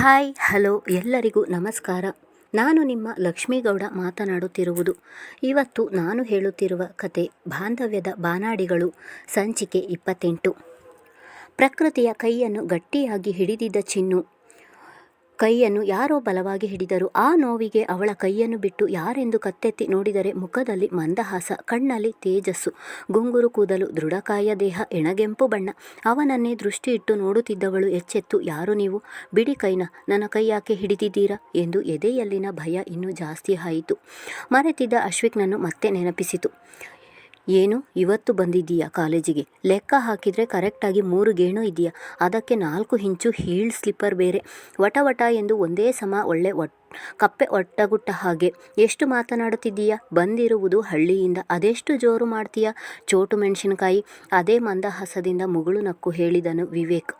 Hi, hello, ಎಲ್ಲರಿಗೂ ನಮಸ್ಕಾರ. ನಾನು ನಿಮ್ಮ ಲಕ್ಷ್ಮೀಗೌಡ ಮಾತನಾಡುತ್ತಿರುವುದು. ಇವತ್ತು ನಾನು ಹೇಳುತ್ತಿರುವ ಕತೆ ಬಾಂಧವ್ಯದ ಬಾನಾಡಿಗಳು, ಸಂಚಿಕೆ ಇಪ್ಪತ್ತೆಂಟು. ಪ್ರಕೃತಿಯ ಕೈಯನ್ನು ಗಟ್ಟಿಯಾಗಿ ಹಿಡಿದಿದ್ದ ಚಿನ್ನು ಕೈಯನ್ನು ಯಾರೋ ಬಲವಾಗಿ ಹಿಡಿದರು. ಆ ನೋವಿಗೆ ಅವಳ ಕೈಯನ್ನು ಬಿಟ್ಟು ಯಾರೆಂದು ಕತ್ತೆತ್ತಿ ನೋಡಿದರೆ ಮುಖದಲ್ಲಿ ಮಂದಹಾಸ, ಕಣ್ಣಲ್ಲಿ ತೇಜಸ್ಸು, ಗುಂಗುರು ಕೂದಲು, ದೃಢಕಾಯ ದೇಹ, ಎಣಗೆಂಪು ಬಣ್ಣ. ಅವನನ್ನೇ ದೃಷ್ಟಿ ಇಟ್ಟು ನೋಡುತ್ತಿದ್ದವಳು ಎಚ್ಚೆತ್ತು, ಯಾರು ನೀವು? ಬಿಡಿ ಕೈನ, ನನ್ನ ಕೈ ಯಾಕೆ ಹಿಡಿದಿದ್ದೀರಾ? ಎಂದು ಎದೆಯಲ್ಲಿನ ಭಯ ಇನ್ನೂ ಜಾಸ್ತಿ ಆಯಿತು. ಮರೆತಿದ್ದ ಅಶ್ವಿಕ್ನನ್ನು ಮತ್ತೆ ನೆನಪಿಸಿತು. ಏನು? ಇವತ್ತು ಬಂದಿದ್ದೀಯಾ ಕಾಲೇಜಿಗೆ? ಲೆಕ್ಕ ಹಾಕಿದರೆ ಕರೆಕ್ಟಾಗಿ ಮೂರು ಗೇಣು ಇದೆಯಾ ಅದಕ್ಕೆ ನಾಲ್ಕು ಇಂಚು ಹೀಲ್ ಸ್ಲಿಪ್ಪರ್ ಬೇರೆ. ವಟ ವಟ ಎಂದು ಒಂದೇ ಸಮ ಒಳ್ಳೆ ಒಟ್, ಕಪ್ಪೆ ಒಟ್ಟಗುಟ್ಟ ಹಾಗೆ. ಎಷ್ಟು ಮಾತನಾಡುತ್ತಿದ್ದೀಯಾ? ಬಂದಿರುವುದು ಹಳ್ಳಿಯಿಂದ. ಅದೆಷ್ಟು ಜೋರು ಮಾಡ್ತೀಯಾ? ಚೋಟು ಮೆಣಸಿನಕಾಯಿ. ಅದೇ ಮಂದಹಾಸದಿಂದ ಮುಗುಳು ನಕ್ಕು ಹೇಳಿದನು ವಿವೇಕ್.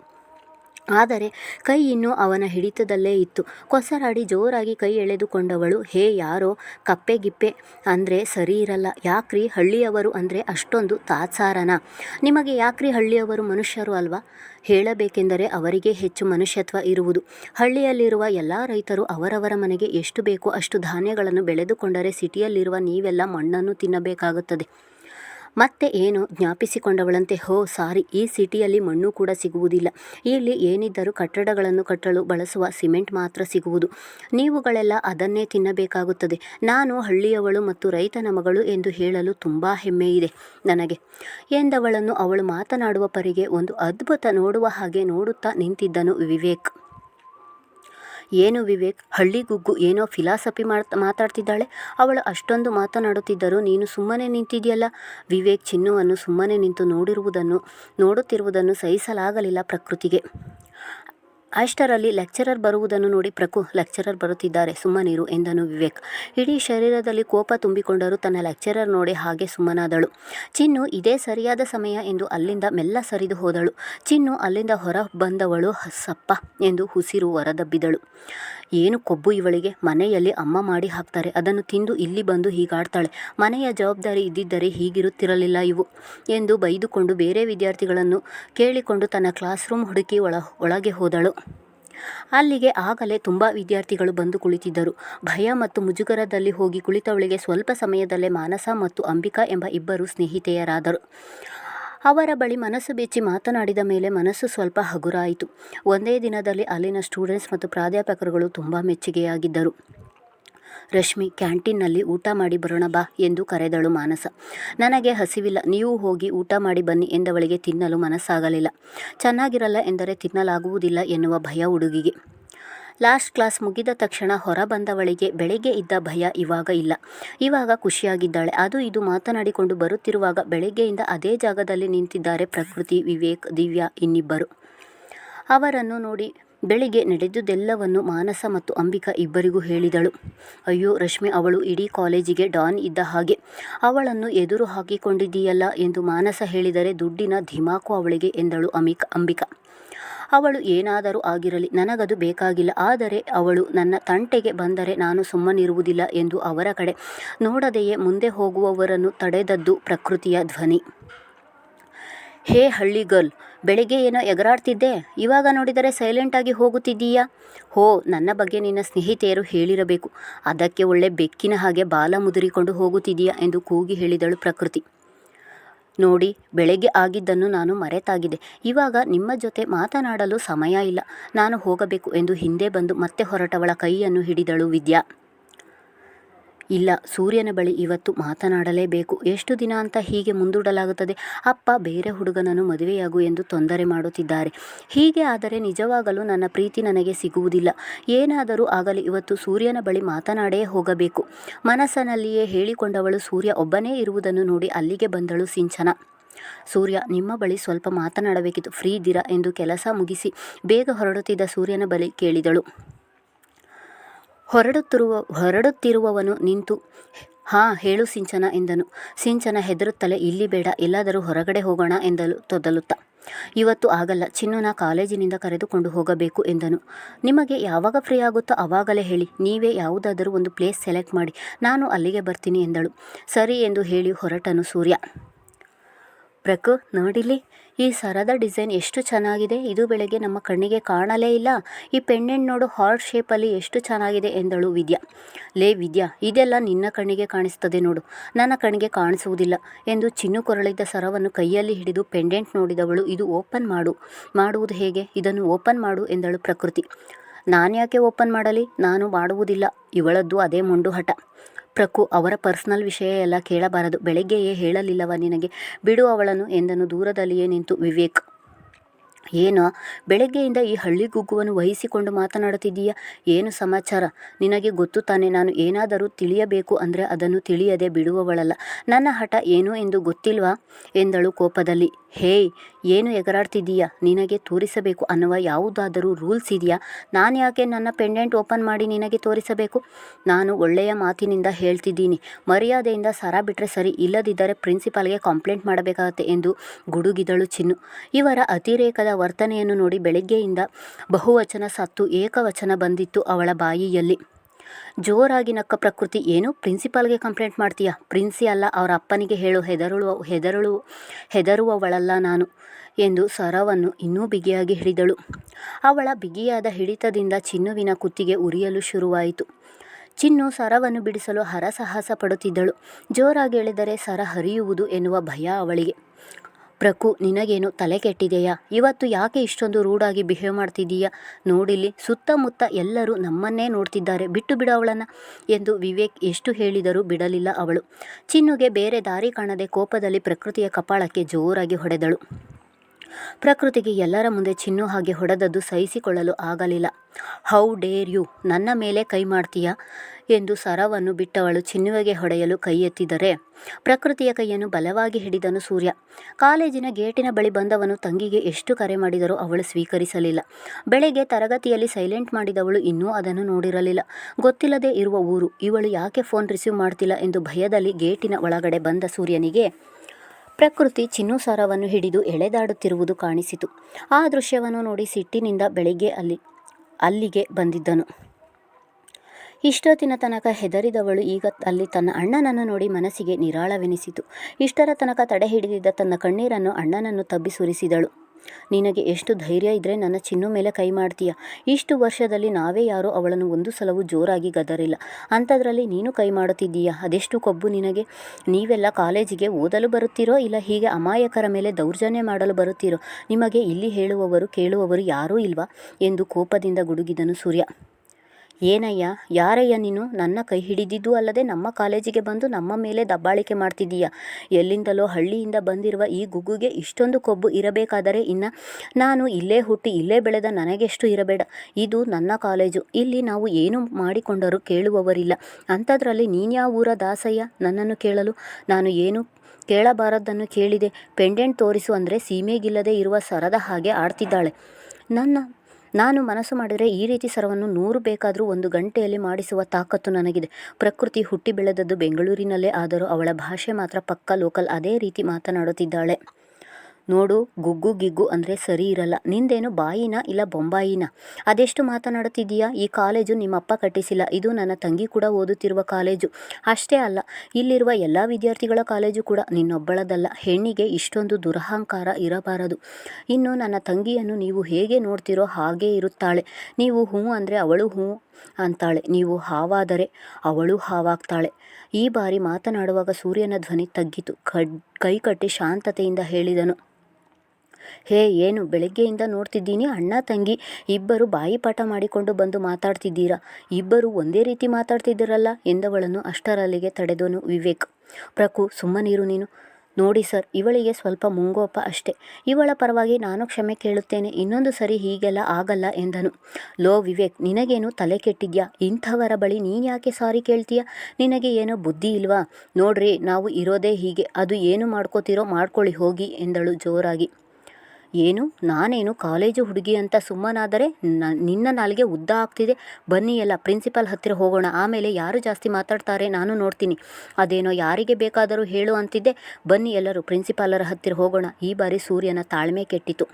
ಆದರೆ ಕೈ ಇನ್ನೂ ಅವನ ಹಿಡಿತದಲ್ಲೇ ಇತ್ತು. ಕೊಸರಾಡಿ ಜೋರಾಗಿ ಕೈ ಎಳೆದುಕೊಂಡವಳು, ಹೇ ಯಾರೋ, ಕಪ್ಪೆ ಗಿಪ್ಪೆ ಅಂದರೆ ಸರಿ ಇರಲ್ಲ. ಯಾಕ್ರಿ ಹಳ್ಳಿಯವರು ಅಂದರೆ ಅಷ್ಟೊಂದು ತಾತ್ಸಾರನ? ನಿಮಗೆ ಯಾಕ್ರಿ ಹಳ್ಳಿಯವರು ಮನುಷ್ಯರು ಅಲ್ವಾ? ಹೇಳಬೇಕೆಂದರೆ ಅವರಿಗೆ ಹೆಚ್ಚು ಮನುಷ್ಯತ್ವ ಇರುವುದು. ಹಳ್ಳಿಯಲ್ಲಿರುವ ಎಲ್ಲ ರೈತರು ಅವರವರ ಮನೆಗೆ ಎಷ್ಟು ಬೇಕೋ ಅಷ್ಟು ಧಾನ್ಯಗಳನ್ನು ಬೆಳೆದುಕೊಂಡರೆ ಸಿಟಿಯಲ್ಲಿರುವ ನೀವೆಲ್ಲ ಮಣ್ಣನ್ನು ತಿನ್ನಬೇಕಾಗುತ್ತದೆ. ಮತ್ತೆ ಏನು ಜ್ಞಾಪಿಸಿಕೊಂಡವಳಂತೆ, ಹೋ, ಸಾರಿ, ಈ ಸಿಟಿಯಲ್ಲಿ ಮಣ್ಣು ಕೂಡ ಸಿಗುವುದಿಲ್ಲ. ಇಲ್ಲಿ ಏನಿದ್ದರೂ ಕಟ್ಟಡಗಳನ್ನು ಕಟ್ಟಲು ಬಳಸುವ ಸಿಮೆಂಟ್ ಮಾತ್ರ ಸಿಗುವುದು. ನೀವುಗಳೆಲ್ಲ ಅದನ್ನೇ ತಿನ್ನಬೇಕಾಗುತ್ತದೆ. ನಾನು ಹಳ್ಳಿಯವಳು ಮತ್ತು ರೈತನ ಮಗಳು ಎಂದು ಹೇಳಲು ತುಂಬ ಹೆಮ್ಮೆ ಇದೆ ನನಗೆ. ಎಂದವಳನ್ನು ಅವಳು ಮಾತನಾಡುವ ಪರಿಗೆ ಒಂದು ಅದ್ಭುತ ನೋಡುವ ಹಾಗೆ ನೋಡುತ್ತಾ ನಿಂತಿದ್ದನು ವಿವೇಕ್. ಏನು ವಿವೇಕ್? ಹಳ್ಳಿಗುಗ್ಗು ಏನೋ ಫಿಲಾಸಫಿ ಮಾಡ್ ಮಾತಾಡ್ತಿದ್ದಾಳೆ. ಅವಳು ಅಷ್ಟೊಂದು ಮಾತನಾಡುತ್ತಿದ್ದರೂ ನೀನು ಸುಮ್ಮನೆ ನಿಂತಿದೆಯಲ್ಲ? ವಿವೇಕ್ ಚಿನ್ನುವನ್ನು ಸುಮ್ಮನೆ ನಿಂತು ನೋಡಿರುವುದನ್ನು, ನೋಡುತ್ತಿರುವುದನ್ನು ಸಹಿಸಲಾಗಲಿಲ್ಲ ಪ್ರಕೃತಿಗೆ. ಅಷ್ಟರಲ್ಲಿ ಲೆಕ್ಚರರ್ ಬರುವುದನ್ನು ನೋಡಿ ಪ್ರಕು ಲೆಕ್ಚರರ್ ಬರುತ್ತಿದ್ದಾರೆ. ಸುಮ್ಮನಿರು ಎಂದನು ವಿವೇಕ್. ಇಡೀ ಶರೀರದಲ್ಲಿ ಕೋಪ ತುಂಬಿಕೊಂಡರೂ ತನ್ನ ಲೆಕ್ಚರರ್ ನೋಡಿ ಹಾಗೆ ಸುಮ್ಮನಾದಳು. ಚಿನ್ನು, ಇದೇ ಸರಿಯಾದ ಸಮಯ ಎಂದು ಅಲ್ಲಿಂದ ಮೆಲ್ಲ ಸರಿದು ಹೋದಳು. ಚಿನ್ನು ಅಲ್ಲಿಂದ ಹೊರ ಬಂದವಳು ಸಪ್ಪ ಎಂದು ಉಸಿರು ಹೊರದಬ್ಬಿದಳು. ಏನು ಕೊಬ್ಬು ಇವಳಿಗೆ? ಮನೆಯಲ್ಲಿ ಅಮ್ಮ ಮಾಡಿ ಹಾಕ್ತಾರೆ. ಅದನ್ನು ತಿಂದು ಇಲ್ಲಿ ಬಂದು ಹೀಗಾಡ್ತಾಳೆ. ಮನೆಯ ಜವಾಬ್ದಾರಿ ಇದ್ದಿದ್ದರೆ ಹೀಗಿರುತ್ತಿರಲಿಲ್ಲ ಇವು ಎಂದು ಬೈದುಕೊಂಡು ಬೇರೆ ವಿದ್ಯಾರ್ಥಿಗಳನ್ನು ಕೇಳಿಕೊಂಡು ತನ್ನ ಕ್ಲಾಸ್ ರೂಮ್ ಹುಡುಕಿ ಒಳ, ಒಳಗೆ ಹೋದಳು. ಅಲ್ಲಿಗೆ ಆಗಲೇ ತುಂಬ ವಿದ್ಯಾರ್ಥಿಗಳು ಬಂದು ಕುಳಿತಿದ್ದರು. ಭಯ ಮತ್ತು ಮುಜುಗರದಲ್ಲಿ ಹೋಗಿ ಕುಳಿತವಳಿಗೆ ಸ್ವಲ್ಪ ಸಮಯದಲ್ಲೇ ಮಾನಸ ಮತ್ತು ಅಂಬಿಕಾ ಎಂಬ ಇಬ್ಬರು ಸ್ನೇಹಿತೆಯರಾದರು. ಅವರ ಬಳಿ ಮನಸ್ಸು ಬೆಚ್ಚಿ ಮಾತನಾಡಿದ ಮೇಲೆ ಮನಸ್ಸು ಸ್ವಲ್ಪ ಹಗುರಾಯಿತು. ಒಂದೇ ದಿನದಲ್ಲಿ ಅಲ್ಲಿನ ಸ್ಟೂಡೆಂಟ್ಸ್ ಮತ್ತು ಪ್ರಾಧ್ಯಾಪಕರುಗಳು ತುಂಬ ಮೆಚ್ಚುಗೆಯಾಗಿದ್ದರು. ರಶ್ಮಿ, ಕ್ಯಾಂಟೀನ್ನಲ್ಲಿ ಊಟ ಮಾಡಿ ಬರೋಣ ಬಾ ಎಂದು ಕರೆದಳು ಮಾನಸ. ನನಗೆ ಹಸಿವಿಲ್ಲ, ನೀವು ಹೋಗಿ ಊಟ ಮಾಡಿ ಬನ್ನಿ ಎಂದವಳಿಗೆ ತಿನ್ನಲು ಮನಸ್ಸಾಗಲಿಲ್ಲ. ಚೆನ್ನಾಗಿರಲ್ಲ ಎಂದರೆ ತಿನ್ನಲಾಗುವುದಿಲ್ಲ ಎನ್ನುವ ಭಯ ಹುಡುಗಿಗೆ. ಲಾಸ್ಟ್ ಕ್ಲಾಸ್ ಮುಗಿದ ತಕ್ಷಣ ಹೊರ ಬಂದವಳಿಗೆ ಬೆಳಿಗ್ಗೆ ಇದ್ದ ಭಯ ಇವಾಗ ಇಲ್ಲ. ಇವಾಗ ಖುಷಿಯಾಗಿದ್ದಾಳೆ. ಅದು ಇದು ಮಾತನಾಡಿಕೊಂಡು ಬರುತ್ತಿರುವಾಗ ಬೆಳಗ್ಗೆಯಿಂದ ಅದೇ ಜಾಗದಲ್ಲಿ ನಿಂತಿದ್ದಾರೆ ಪ್ರಕೃತಿ, ವಿವೇಕ್, ದಿವ್ಯಾ ಇನ್ನಿಬ್ಬರು. ಅವರನ್ನು ನೋಡಿ ಬೆಳಿಗ್ಗೆ ನಡೆದುದೆಲ್ಲವನ್ನು ಮಾನಸ ಮತ್ತು ಅಂಬಿಕಾ ಇಬ್ಬರಿಗೂ ಹೇಳಿದಳು. ಅಯ್ಯೋ ರಶ್ಮಿ, ಅವಳು ಇಡೀ ಕಾಲೇಜಿಗೆ ಡಾನ್ ಇದ್ದ ಹಾಗೆ. ಅವಳನ್ನು ಎದುರು ಹಾಕಿಕೊಂಡಿದ್ದೀಯಲ್ಲ ಎಂದು ಮಾನಸ ಹೇಳಿದರೆ ದುಡ್ಡಿನ ಧಿಮಾಕು ಅವಳಿಗೆ ಎಂದಳು ಅಂಬಿಕಾ. ಅವಳು ಏನಾದರೂ ಆಗಿರಲಿ, ನನಗದು ಬೇಕಾಗಿಲ್ಲ. ಆದರೆ ಅವಳು ನನ್ನ ತಂಟೆಗೆ ಬಂದರೆ ನಾನು ಸುಮ್ಮನಿರುವುದಿಲ್ಲ ಎಂದು ಅವರ ಕಡೆ ನೋಡದೆಯೇ ಮುಂದೆ ಹೋಗುವವರನ್ನು ತಡೆದದ್ದು ಪ್ರಕೃತಿಯ ಧ್ವನಿ. ಹೇ ಹಳ್ಳಿ ಗರ್ಲ್ ಬೆಳಿಗ್ಗೆ ಏನೋ ಎಗರಾಡ್ತಿದ್ದೆ. ಇವಾಗ ನೋಡಿದರೆ ಸೈಲೆಂಟಾಗಿ ಹೋಗುತ್ತಿದ್ದೀಯಾ? ಹೋ, ನನ್ನ ಬಗ್ಗೆ ನಿನ್ನ ಸ್ನೇಹಿತೆಯರು ಹೇಳಿರಬೇಕು. ಅದಕ್ಕೆ ಒಳ್ಳೆ ಬೆಕ್ಕಿನ ಹಾಗೆ ಬಾಲ ಮುದುರಿಕೊಂಡು ಹೋಗುತ್ತಿದ್ದೀಯಾ ಎಂದು ಕೂಗಿ ಹೇಳಿದಳು ಪ್ರಕೃತಿ. ನೋಡಿ, ಬೆಳಗ್ಗೆ ಆಗಿದ್ದನ್ನು ನಾನು ಮರೆತಾಗಿದೆ. ಇವಾಗ ನಿಮ್ಮ ಜೊತೆ ಮಾತನಾಡಲು ಸಮಯ ಇಲ್ಲ. ನಾನು ಹೋಗಬೇಕು ಎಂದು ಹಿಂದೆ ಬಂದು ಮತ್ತೆ ಹೊರಟವಳ ಕೈಯನ್ನು ಹಿಡಿದಳು ವಿದ್ಯಾ. ಇಲ್ಲ, ಸೂರ್ಯನ ಬಳಿ ಇವತ್ತು ಮಾತನಾಡಲೇಬೇಕು. ಎಷ್ಟು ದಿನ ಅಂತ ಹೀಗೆ ಮುಂದೂಡಲಾಗುತ್ತದೆ? ಅಪ್ಪ, ಬೇರೆ ಹುಡುಗನನ್ನು ಮದುವೆಯಾಗು ಎಂದು ತೊಂದರೆ ಮಾಡುತ್ತಿದ್ದಾರೆ. ಹೀಗೆ ಆದರೆ ನಿಜವಾಗಲೂ ನನ್ನ ಪ್ರೀತಿ ನನಗೆ ಸಿಗುವುದಿಲ್ಲ. ಏನಾದರೂ ಆಗಲಿ, ಇವತ್ತು ಸೂರ್ಯನ ಬಳಿ ಮಾತನಾಡೇ ಹೋಗಬೇಕು. ಮನಸ್ಸಿನಲ್ಲಿಯೇ ಹೇಳಿಕೊಂಡವಳು ಸೂರ್ಯ ಒಬ್ಬನೇ ಇರುವುದನ್ನು ನೋಡಿ ಅಲ್ಲಿಗೆ ಬಂದಳು ಸಿಂಚನ. ಸೂರ್ಯ, ನಿಮ್ಮ ಬಳಿ ಸ್ವಲ್ಪ ಮಾತನಾಡಬೇಕಿತ್ತು. ಫ್ರೀ ಇದ್ದೀರಾ ಎಂದು ಕೆಲಸ ಮುಗಿಸಿ ಬೇಗ ಹೊರಡುತ್ತಿದ್ದ ಸೂರ್ಯನ ಬಳಿ ಕೇಳಿದಳು. ಹೊರಡುತ್ತಿರುವ, ಹೊರಡುತ್ತಿರುವವನು ನಿಂತು, ಹಾ, ಹೇಳು ಸಿಂಚನ ಎಂದನು. ಸಿಂಚನ ಹೆದರುತ್ತಲೇ, ಇಲ್ಲಿ ಬೇಡ, ಎಲ್ಲಾದರೂ ಹೊರಗಡೆ ಹೋಗೋಣ ಎಂದಲು ತೊದಲುತ್ತ. ಇವತ್ತು ಆಗಲ್ಲ, ಚಿನ್ನುನ ಕಾಲೇಜಿನಿಂದ ಕರೆದುಕೊಂಡು ಹೋಗಬೇಕು ಎಂದನು. ನಿಮಗೆ ಯಾವಾಗ ಫ್ರೀ ಆಗುತ್ತೋ ಆವಾಗಲೇ ಹೇಳಿ, ನೀವೇ ಯಾವುದಾದರೂ ಒಂದು ಪ್ಲೇಸ್ ಸೆಲೆಕ್ಟ್ ಮಾಡಿ, ನಾನು ಅಲ್ಲಿಗೆ ಬರ್ತೀನಿ ಎಂದಳು. ಸರಿ ಎಂದು ಹೇಳಿ ಹೊರಟನು ಸೂರ್ಯ. ಪ್ರಕು ನೋಡಿಲಿ ಈ ಸರದ ಡಿಸೈನ್ ಎಷ್ಟು ಚೆನ್ನಾಗಿದೆ. ಇದು ಬೆಳಗ್ಗೆ ನಮ್ಮ ಕಣ್ಣಿಗೆ ಕಾಣಲೇ ಇಲ್ಲ. ಈ ಪೆಂಡೆಂಟ್ ನೋಡು, ಹಾರ್ಟ್ ಶೇಪಲ್ಲಿ ಎಷ್ಟು ಚೆನ್ನಾಗಿದೆ ಎಂದಳು ವಿದ್ಯಾ. ಲೇ ವಿದ್ಯಾ, ಇದೆಲ್ಲ ನಿನ್ನ ಕಣ್ಣಿಗೆ ಕಾಣಿಸ್ತದೆ ನೋಡು. ನನ್ನ ಕಣ್ಣಿಗೆ ಕಾಣಿಸುವುದಿಲ್ಲ ಎಂದು ಚಿನ್ನು ಕೊರಳಿದ್ದ ಸರವನ್ನು ಕೈಯಲ್ಲಿ ಹಿಡಿದು ಪೆಂಡೆಂಟ್ ನೋಡಿದವಳು, ಇದು ಓಪನ್ ಮಾಡು. ಮಾಡುವುದು ಹೇಗೆ? ಇದನ್ನು ಓಪನ್ ಮಾಡು ಎಂದಳು ಪ್ರಕೃತಿ. ನಾನು ಯಾಕೆ ಓಪನ್ ಮಾಡಲಿ? ನಾನು ಮಾಡುವುದಿಲ್ಲ. ಇವಳದ್ದು ಅದೇ ಮುಂಡು ಹಠ ಪ್ರಕು, ಅವರ ಪರ್ಸನಲ್ ವಿಷಯ ಎಲ್ಲ ಕೇಳಬಾರದು. ಬೆಳಗ್ಗೆಯೇ ಹೇಳಲಿಲ್ಲವ ನಿನಗೆ? ಬಿಡು ಅವಳನ್ನು ಎಂದನು. ದೂರದಲ್ಲಿಯೇ ನಿಂತು ವಿವೇಕ್. ಏನೋ? ಬೆಳಗ್ಗೆಯಿಂದ ಈ ಹಳ್ಳಿ ಗುಗ್ಗುವನ್ನು ವಹಿಸಿಕೊಂಡು ಮಾತನಾಡುತ್ತಿದ್ದೀಯಾ? ಏನು ಸಮಾಚಾರ? ನಿನಗೆ ಗೊತ್ತು ತಾನೆ. ನಾನು ಏನಾದರೂ ತಿಳಿಯಬೇಕು ಅಂದರೆ ಅದನ್ನು ತಿಳಿಯದೆ ಬಿಡುವವಳಲ್ಲ. ನನ್ನ ಹಠ ಏನು ಎಂದು ಗೊತ್ತಿಲ್ವಾ? ಎಂದಳು ಕೋಪದಲ್ಲಿ. ಹೇಯ್ ಏನು ಎಗರಾಡ್ತಿದ್ದೀಯಾ? ನಿನಗೆ ತೋರಿಸಬೇಕು ಅನ್ನುವ ಯಾವುದಾದರೂ ರೂಲ್ಸ್ ಇದೆಯಾ? ನಾನು ಯಾಕೆ ನನ್ನ ಪೆಂಡೆಂಟ್ ಓಪನ್ ಮಾಡಿ ನಿನಗೆ ತೋರಿಸಬೇಕು? ನಾನು ಒಳ್ಳೆಯ ಮಾತಿನಿಂದ ಹೇಳ್ತಿದ್ದೀನಿ. ಮರ್ಯಾದೆಯಿಂದ ಸರ ಬಿಟ್ಟರೆ ಸರಿ, ಇಲ್ಲದಿದ್ದರೆ ಪ್ರಿನ್ಸಿಪಾಲ್ಗೆ ಕಂಪ್ಲೇಂಟ್ ಮಾಡಬೇಕಾಗತ್ತೆ ಎಂದು ಗುಡುಗಿದಳು ಚಿನ್ನು. ಇವರ ಅತಿರೇಕದ ವರ್ತನೆಯನ್ನು ನೋಡಿ ಬೆಳಗ್ಗೆಯಿಂದ ಬಹುವಚನ ಸತ್ತು ಏಕವಚನ ಬಂದಿತ್ತು ಅವಳ ಬಾಯಿಯಲ್ಲಿ. ಜೋರಾಗಿ ನಕ್ಕ ಪ್ರಕೃತಿ ಏನು ಪ್ರಿನ್ಸಿಪಾಲ್ಗೆ ಕಂಪ್ಲೇಂಟ್ ಮಾಡ್ತೀಯಾ? ಪ್ರಿನ್ಸಿ ಅಲ್ಲ, ಅವರ ಅಪ್ಪನಿಗೆ ಹೇಳು ಹೆದರುಳುವ ಹೆದರುಳು, ಹೆದರುವವಳಲ್ಲ ನಾನು ಎಂದು ಸರವನ್ನು ಇನ್ನೂ ಬಿಗಿಯಾಗಿ ಹಿಡಿದಳು. ಅವಳ ಬಿಗಿಯಾದ ಹಿಡಿತದಿಂದ ಚಿನ್ನುವಿನ ಕುತ್ತಿಗೆ ಉರಿಯಲು ಶುರುವಾಯಿತು. ಚಿನ್ನು ಸರವನ್ನು ಬಿಡಿಸಲು ಹರಸಾಹಸ ಪಡುತ್ತಿದ್ದಳು. ಜೋರಾಗಿ ಎಳೆದರೆ ಸರ ಹರಿಯುವುದು ಎನ್ನುವ ಭಯ ಅವಳಿಗೆ. ಪ್ರಕು ನಿನಗೇನು ತಲೆ ಕೆಟ್ಟಿದೆಯಾ ಇವತ್ತು ಯಾಕೆ ಇಷ್ಟೊಂದು ರೂಡಾಗಿ ಬಿಹೇವ್ ಮಾಡ್ತಿದ್ದೀಯಾ? ನೋಡಿಲಿ ಸುತ್ತಮುತ್ತ ಎಲ್ಲರೂ ನಮ್ಮನ್ನೇ ನೋಡ್ತಿದ್ದಾರೆ. ಬಿಟ್ಟು ಬಿಡು ಅವಳನ್ನು ಎಂದು ವಿವೇಕ್ ಎಷ್ಟು ಹೇಳಿದರೂ ಬಿಡಲಿಲ್ಲ ಅವಳು. ಚಿನ್ನುಗೆ ಬೇರೆ ದಾರಿ ಕಾಣದೆ ಕೋಪದಲ್ಲಿ ಪ್ರಕೃತಿಯ ಕಪಾಳಕ್ಕೆ ಜೋರಾಗಿ ಹೊಡೆದಳು. ಪ್ರಕೃತಿಗೆ ಎಲ್ಲರ ಮುಂದೆ ಚಿನ್ನು ಹಾಗೆ ಹೊಡೆದದ್ದು ಸಹಿಸಿಕೊಳ್ಳಲು ಆಗಲಿಲ್ಲ. ಹೌ ಡೇರ್ ಯು, ನನ್ನ ಮೇಲೆ ಕೈ ಮಾಡ್ತೀಯಾ ಎಂದು ಸರವನ್ನು ಬಿಟ್ಟವಳು ಚಿನ್ನುವೆಗೆ ಹೊಡೆಯಲು ಕೈ ಎತ್ತಿದರೆ. ಪ್ರಕೃತಿಯ ಕೈಯನ್ನು ಬಲವಾಗಿ ಹಿಡಿದನು ಸೂರ್ಯ. ಕಾಲೇಜಿನ ಗೇಟಿನ ಬಳಿ ಬಂದವನು ತಂಗಿಗೆ ಎಷ್ಟು ಕರೆ ಮಾಡಿದರೂ ಅವಳು ಸ್ವೀಕರಿಸಲಿಲ್ಲ. ಬೆಳಗ್ಗೆ ತರಗತಿಯಲ್ಲಿ ಸೈಲೆಂಟ್ ಮಾಡಿದವಳು ಇನ್ನೂ ಅದನ್ನು ನೋಡಿರಲಿಲ್ಲ. ಗೊತ್ತಿಲ್ಲದೆ ಇರುವ ಊರು, ಇವಳು ಯಾಕೆ ಫೋನ್ ರಿಸೀವ್ ಮಾಡ್ತಿಲ್ಲ? ಎಂದು ಭಯದಲ್ಲಿ ಗೇಟಿನ ಒಳಗಡೆ ಬಂದ ಸೂರ್ಯನಿಗೆ ಪ್ರಕೃತಿ ಚಿನ್ನು ಸರವನ್ನು ಹಿಡಿದು ಎಳೆದಾಡುತ್ತಿರುವುದು ಕಾಣಿಸಿತು. ಆ ದೃಶ್ಯವನ್ನು ನೋಡಿ ಸಿಟ್ಟಿನಿಂದ ಬೆಳಿಗ್ಗೆ ಅಲ್ಲಿ, ಅಲ್ಲಿಗೆ ಬಂದಿದ್ದನು. ಇಷ್ಟೊತ್ತಿನ ತನಕ ಹೆದರಿದವಳು ಈಗ ಅಲ್ಲಿ ತನ್ನ ಅಣ್ಣನನ್ನು ನೋಡಿ ಮನಸ್ಸಿಗೆ ನಿರಾಳವೆನಿಸಿತು. ಇಷ್ಟರ ತನಕ ತಡೆ ಹಿಡಿದಿದ್ದ ತನ್ನ ಕಣ್ಣೀರನ್ನು ಅಣ್ಣನನ್ನು ತಬ್ಬಿ ಸುರಿಸಿದಳು ನಿನಗೆ ಎಷ್ಟು ಧೈರ್ಯ ಇದ್ದರೆ ನನ್ನ ಚಿನ್ನು ಮೇಲೆ ಕೈ ಮಾಡ್ತೀಯ? ಇಷ್ಟು ವರ್ಷದಲ್ಲಿ ನಾವೇ ಯಾರೋ ಅವಳನ್ನು ಒಂದು ಸಲವೂ ಜೋರಾಗಿ ಗದರಿಲ್ಲ. ಅಂಥದ್ರಲ್ಲಿ ನೀನು ಕೈ ಮಾಡುತ್ತಿದ್ದೀಯಾ? ಅದೆಷ್ಟು ಕೊಬ್ಬು ನಿನಗೆ? ನೀವೆಲ್ಲ ಕಾಲೇಜಿಗೆ ಓದಲು ಬರುತ್ತೀರೋ ಇಲ್ಲ ಹೀಗೆ ಅಮಾಯಕರ ಮೇಲೆ ದೌರ್ಜನ್ಯ ಮಾಡಲು ಬರುತ್ತೀರೋ? ನಿಮಗೆ ಇಲ್ಲಿ ಹೇಳುವವರು ಕೇಳುವವರು ಯಾರೂ ಇಲ್ವಾ? ಎಂದು ಕೋಪದಿಂದ ಗುಡುಗಿದನು ಸೂರ್ಯ. ಏನಯ್ಯ, ಯಾರಯ್ಯ ನೀನು? ನನ್ನ ಕೈ ಹಿಡಿದಿದ್ದು ಅಲ್ಲದೆ ನಮ್ಮ ಕಾಲೇಜಿಗೆ ಬಂದು ನಮ್ಮ ಮೇಲೆ ದಬ್ಬಾಳಿಕೆ ಮಾಡ್ತಿದ್ದೀಯ? ಎಲ್ಲಿಂದಲೋ ಹಳ್ಳಿಯಿಂದ ಬಂದಿರುವ ಈ ಗುಗ್ಗುಗೆ ಇಷ್ಟೊಂದು ಕೊಬ್ಬು ಇರಬೇಕಾದರೆ ಇನ್ನು ನಾನು ಇಲ್ಲೇ ಹುಟ್ಟಿ ಇಲ್ಲೇ ಬೆಳೆದ ನನಗೆಷ್ಟು ಇರಬೇಡ. ಇದು ನನ್ನ ಕಾಲೇಜು. ಇಲ್ಲಿ ನಾವು ಏನು ಮಾಡಿಕೊಂಡರೂ ಕೇಳುವವರಿಲ್ಲ. ಅಂಥದ್ರಲ್ಲಿ ನೀನ್ಯಾವ ಊರ ದಾಸಯ್ಯ? ನನ್ನನ್ನು ಕೇಳಲು ನಾನು ಏನು ಕೇಳಬಾರದನ್ನು ಕೇಳಿದೆ. ಪೆಂಡೆಂಟ್ ತೋರಿಸು ಅಂದರೆ ಸೀಮೆಗಿಲ್ಲದೆ ಇರುವ ಸರದ ಹಾಗೆ ಆಡ್ತಿದ್ದಾಳೆ. ನನ್ನ ನಾನು ಮನಸ್ಸು ಮಾಡಿದರೆ ಈ ರೀತಿ ಸರವನ್ನು ನೂರು ಬೇಕಾದರೂ ಒಂದು ಗಂಟೆಯಲ್ಲಿ ಮಾಡಿಸುವ ತಾಕತ್ತು ನನಗಿದೆ. ಪ್ರಕೃತಿ ಹುಟ್ಟಿ ಬೆಳೆದದ್ದು ಬೆಂಗಳೂರಿನಲ್ಲೇ, ಆದರೂ ಅವಳ ಭಾಷೆ ಮಾತ್ರ ಪಕ್ಕ, ಲೋಕಲ್, ಅದೇ ರೀತಿ ಮಾತನಾಡುತ್ತಿದ್ದಾಳೆ. ನೋಡು, ಗುಗ್ಗು ಗಿಗ್ಗು ಅಂದರೆ ಸರಿ ಇರಲ್ಲ. ನಿಂದೇನು ಬಾಯಿನ ಇಲ್ಲ ಬೊಂಬಾಯಿನ? ಅದೆಷ್ಟು ಮಾತನಾಡುತ್ತಿದ್ದೀಯಾ? ಈ ಕಾಲೇಜು ನಿಮ್ಮಪ್ಪ ಕಟ್ಟಿಸಿಲ್ಲ. ಇದು ನನ್ನ ತಂಗಿ ಕೂಡ ಓದುತ್ತಿರುವ ಕಾಲೇಜು. ಅಷ್ಟೇ ಅಲ್ಲ, ಇಲ್ಲಿರುವ ಎಲ್ಲ ವಿದ್ಯಾರ್ಥಿಗಳ ಕಾಲೇಜು ಕೂಡ ನಿನ್ನೊಬ್ಬಳದಲ್ಲ. ಹೆಣ್ಣಿಗೆ ಇಷ್ಟೊಂದು ದುರಹಂಕಾರ ಇರಬಾರದು. ಇನ್ನು ನನ್ನ ತಂಗಿಯನ್ನು ನೀವು ಹೇಗೆ ನೋಡ್ತಿರೋ ಹಾಗೇ ಇರುತ್ತಾಳೆ. ನೀವು ಹ್ಞೂ ಅಂದರೆ ಅವಳು ಹ್ಞೂ ಅಂತಾಳೆ. ನೀವು ಹಾವಾದರೆ ಅವಳು ಹಾವಾಗ್ತಾಳೆ. ಈ ಬಾರಿ ಮಾತನಾಡುವಾಗ ಸೂರ್ಯನ ಧ್ವನಿ ತಗ್ಗಿತು. ಕಡ್, ಕೈಕಟ್ಟಿ ಶಾಂತತೆಯಿಂದ ಹೇಳಿದನು. ಹೇ, ಏನು ಬೆಳಗ್ಗೆಯಿಂದ ನೋಡ್ತಿದ್ದೀನಿ? ಅಣ್ಣ, ತಂಗಿ, ಇಬ್ಬರು ಬಾಯಿ ಪಾಠ ಮಾಡಿಕೊಂಡು ಬಂದು ಮಾತಾಡ್ತಿದ್ದೀರಾ? ಇಬ್ಬರು ಒಂದೇ ರೀತಿ ಮಾತಾಡ್ತಿದ್ದೀರಲ್ಲ? ಎಂದವಳನ್ನು ಅಷ್ಟರಲ್ಲಿಗೆ ತಡೆದೋನು ವಿವೇಕ್. ಪ್ರಕು ಸುಮ್ಮನಿರು ನೀನು. ನೋಡಿ ಸರ್, ಇವಳಿಗೆ ಸ್ವಲ್ಪ ಮುಂಗೋಪ ಅಷ್ಟೇ. ಇವಳ ಪರವಾಗಿ ನಾನು ಕ್ಷಮೆ ಕೇಳುತ್ತೇನೆ. ಇನ್ನೊಂದು ಸರಿ ಹೀಗೆಲ್ಲ ಆಗಲ್ಲ ಎಂದನು. ಲೋ ವಿವೇಕ್, ನಿನಗೇನು ತಲೆ ಕೆಟ್ಟಿದ್ಯಾ? ಇಂಥವರ ಬಳಿ ನೀನು ಯಾಕೆ ಸಾರಿ ಕೇಳ್ತೀಯಾ? ನಿನಗೆ ಏನೋ ಬುದ್ಧಿ ಇಲ್ವಾ? ನೋಡ್ರಿ, ನಾವು ಇರೋದೇ ಹೀಗೆ. ಅದು ಏನು ಮಾಡ್ಕೋತೀರೋ ಮಾಡ್ಕೊಳ್ಳಿ ಹೋಗಿ ಎಂದಳು ಜೋರಾಗಿ. ಏನು? ನಾನೇನು ಕಾಲೇಜು ಹುಡುಗಿ ಅಂತ ಸುಮ್ಮನಾದರೆ ನಿನ್ನ ನಾಲಿಗೆ ಉದ್ದ ಆಗ್ತಿದೆ. ಬನ್ನಿ ಎಲ್ಲ, ಪ್ರಿನ್ಸಿಪಾಲ್ ಹತ್ತಿರ ಹೋಗೋಣ. ಆಮೇಲೆ ಯಾರು ಜಾಸ್ತಿ ಮಾತಾಡ್ತಾರೆ ನಾನು ನೋಡ್ತೀನಿ. ಅದೇನೋ ಯಾರಿಗೆ ಬೇಕಾದರೂ ಹೇಳು ಅಂತಿದ್ದೆ. ಬನ್ನಿ ಎಲ್ಲರೂ, ಪ್ರಿನ್ಸಿಪಾಲರ ಹತ್ತಿರ ಹೋಗೋಣ. ಈ ಬಾರಿ ಸೂರ್ಯನ ತಾಳ್ಮೆ ಕೆಟ್ಟಿತು.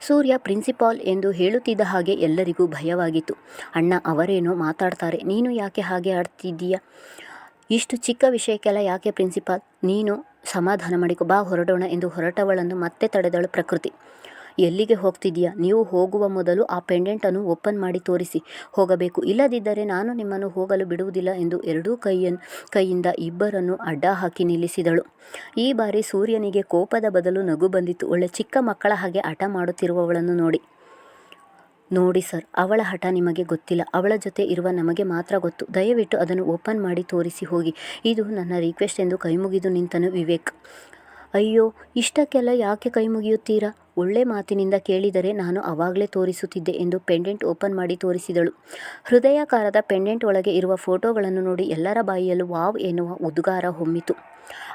ಸೂರ್ಯ ಪ್ರಿನ್ಸಿಪಾಲ್ ಎಂದು ಹೇಳುತ್ತಿದ್ದ ಹಾಗೆ ಎಲ್ಲರಿಗೂ ಭಯವಾಗಿತ್ತು. ಅಣ್ಣ ಅವರೇನೋ ಮಾತಾಡ್ತಾರೆ. ನೀನು ಯಾಕೆ ಹಾಗೆ ಆಡ್ತಿದ್ದೀಯ? ಇಷ್ಟು ಚಿಕ್ಕ ವಿಷಯಕ್ಕೆಲ್ಲ ಯಾಕೆ ಪ್ರಿನ್ಸಿಪಾಲ್? ನೀನು ಸಮಾಧಾನ ಮಾಡಿಕೊ, ಬಾ ಹೊರಡೋಣ ಎಂದು ಹೊರಟವಳನ್ನು ಮತ್ತೆ ತಡೆದಳು ಪ್ರಕೃತಿ. ಎಲ್ಲಿಗೆ ಹೋಗ್ತಿದ್ದೀಯಾ? ನೀವು ಹೋಗುವ ಮೊದಲು ಆ ಪೆಂಡೆಂಟನ್ನು ಓಪನ್ ಮಾಡಿ ತೋರಿಸಿ. ಹೋಗಬೇಕು. ಇಲ್ಲದಿದ್ದರೆ ನಾನು ನಿಮ್ಮನ್ನು ಹೋಗಲು ಬಿಡುವುದಿಲ್ಲ ಎಂದು ಎರಡೂ ಕೈಯನ್, ಕೈಯಿಂದ ಇಬ್ಬರನ್ನು ಅಡ್ಡ ಹಾಕಿ ನಿಲ್ಲಿಸಿದಳು. ಈ ಬಾರಿ ಸೂರ್ಯನಿಗೆ ಕೋಪದ ಬದಲು ನಗು ಬಂದಿತ್ತು. ಒಳ್ಳೆ ಚಿಕ್ಕ ಮಕ್ಕಳ ಹಾಗೆ ಹಠ ಮಾಡುತ್ತಿರುವವಳನ್ನು ನೋಡಿ. ನೋಡಿ ಸರ್, ಅವಳ ಹಠ ನಿಮಗೆ ಗೊತ್ತಿಲ್ಲ. ಅವಳ ಜೊತೆ ಇರುವ ನಮಗೆ ಮಾತ್ರ ಗೊತ್ತು. ದಯವಿಟ್ಟು ಅದನ್ನು ಓಪನ್ ಮಾಡಿ ತೋರಿಸಿ ಹೋಗಿ. ಇದು ನನ್ನ ರಿಕ್ವೆಸ್ಟ್ ಎಂದು ಕೈಮುಗಿದು ನಿಂತನು ವಿವೇಕ್. ಅಯ್ಯೋ, ಇಷ್ಟಕ್ಕೆಲ್ಲ ಯಾಕೆ ಕೈ ಮುಗಿಯುತ್ತೀರಾ? ಒಳ್ಳೆ ಮಾತಿನಿಂದ ಕೇಳಿದರೆ ನಾನು ಅವಾಗಲೇ ತೋರಿಸುತ್ತಿದ್ದೆ ಎಂದು ಪೆಂಡೆಂಟ್ ಓಪನ್ ಮಾಡಿ ತೋರಿಸಿದಳು. ಹೃದಯಾಕಾರದ ಪೆಂಡೆಂಟ್ ಒಳಗೆ ಇರುವ ಫೋಟೋಗಳನ್ನು ನೋಡಿ ಎಲ್ಲರ ಬಾಯಿಯಲ್ಲೂ ವಾವ್ ಎನ್ನುವ ಉದ್ಗಾರ ಹೊಮ್ಮಿತು.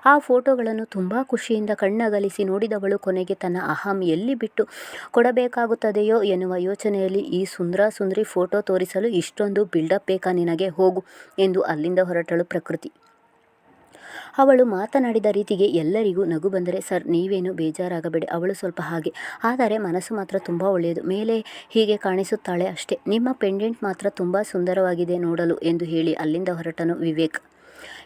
ಆ ಫೋಟೋಗಳನ್ನು ತುಂಬ ಖುಷಿಯಿಂದ ಕಣ್ಣಗಲಿಸಿ ನೋಡಿದವಳು ಕೊನೆಗೆ ತನ್ನ ಅಹಂ ಎಲ್ಲಿ ಬಿಟ್ಟು ಕೊಡಬೇಕಾಗುತ್ತದೆಯೋ ಎನ್ನುವ ಯೋಚನೆಯಲ್ಲಿ ಈ ಸುಂದರ ಸುಂದರಿ ಫೋಟೋ ತೋರಿಸಲು ಇಷ್ಟೊಂದು ಬಿಲ್ಡಪ್ ಬೇಕಾ ನಿನಗೆ ಹೋಗು ಎಂದು ಅಲ್ಲಿಂದ ಹೊರಟಳು ಪ್ರಕೃತಿ. ಅವಳು ಮಾತನಾಡಿದ ರೀತಿಗೆ ಎಲ್ಲರಿಗೂ ನಗು ಬಂದರೆ, ಸರ್, ನೀವೇನು ಬೇಜಾರಾಗಬೇಡಿ, ಅವಳು ಸ್ವಲ್ಪ ಹಾಗೆ. ಆದರೆ ಮನಸ್ಸು ಮಾತ್ರ ತುಂಬ ಒಳ್ಳೆಯದು. ಮೇಲೆ ಹೀಗೆ ಕಾಣಿಸುತ್ತಾಳೆ ಅಷ್ಟೇ. ನಿಮ್ಮ ಪೆಂಡೆಂಟ್ ಮಾತ್ರ ತುಂಬ ಸುಂದರವಾಗಿದೆ ನೋಡಲು, ಎಂದು ಹೇಳಿ ಅಲ್ಲಿಂದ ಹೊರಟನು ವಿವೇಕ್.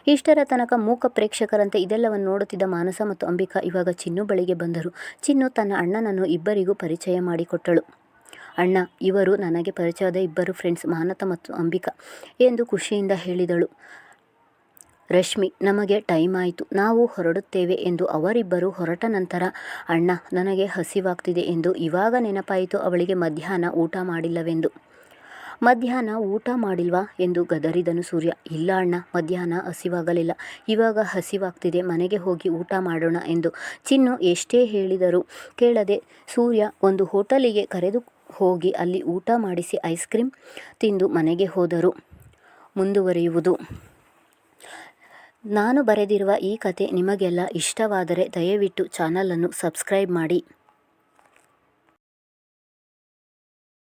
ಇಷ್ಟರ ತನಕ ಮೂಕ ಪ್ರೇಕ್ಷಕರಂತೆ ಇದೆಲ್ಲವನ್ನು ನೋಡುತ್ತಿದ್ದ ಮಾನಸ ಮತ್ತು ಅಂಬಿಕಾ ಇವಾಗ ಚಿನ್ನು ಬಳಿಗೆ ಬಂದರು. ಚಿನ್ನು ತನ್ನ ಅಣ್ಣನನ್ನು ಇಬ್ಬರಿಗೂ ಪರಿಚಯ ಮಾಡಿಕೊಟ್ಟಳು. ಅಣ್ಣ, ಇವರು ನನಗೆ ಪರಿಚಯದ ಇಬ್ಬರು ಫ್ರೆಂಡ್ಸ್ ಮಾನತ ಮತ್ತು ಅಂಬಿಕಾ, ಎಂದು ಖುಷಿಯಿಂದ ಹೇಳಿದಳು. ರಶ್ಮಿ, ನಮಗೆ ಟೈಮ್ ಆಯಿತು. ನಾವು ಹೊರಡುತ್ತೇವೆ ಎಂದು ಅವರಿಬ್ಬರು ಹೊರಟ ನಂತರ, ಅಣ್ಣ, ನನಗೆ ಹಸಿವಾಗ್ತಿದೆ ಎಂದು ಇವಾಗ ನೆನಪಾಯಿತು, ಅವಳಿಗೆ ಮಧ್ಯಾಹ್ನ ಊಟ ಮಾಡಿಲ್ಲವೆಂದು. ಮಧ್ಯಾಹ್ನ ಊಟ ಮಾಡಿಲ್ವಾ ಎಂದು ಗದರಿದನು ಸೂರ್ಯ. ಇಲ್ಲ ಅಣ್ಣ, ಮಧ್ಯಾಹ್ನ ಹಸಿವಾಗಲಿಲ್ಲ. ಇವಾಗ ಹಸಿವಾಗ್ತಿದೆ, ಮನೆಗೆ ಹೋಗಿ ಊಟ ಮಾಡೋಣ ಎಂದು ಚಿನ್ನು ಎಷ್ಟೇ ಹೇಳಿದರೂ ಕೇಳದೆ, ಸೂರ್ಯ, ಒಂದು ಹೋಟೆಲಿಗೆ ಕರೆದು ಹೋಗಿ ಅಲ್ಲಿ ಊಟ ಮಾಡಿಸಿ ಐಸ್ ಕ್ರೀಮ್ ತಿಂದು ಮನೆಗೆ ಹೋದರು. ಮುಂದುವರಿಯುವುದು. ನಾನು ಬರೆದಿರುವ ಈ ಕತೆ ನಿಮಗೆಲ್ಲ ಇಷ್ಟವಾದರೆ ದಯವಿಟ್ಟು ಚಾನಲನ್ನು ಸಬ್ಸ್ಕ್ರೈಬ್ ಮಾಡಿ.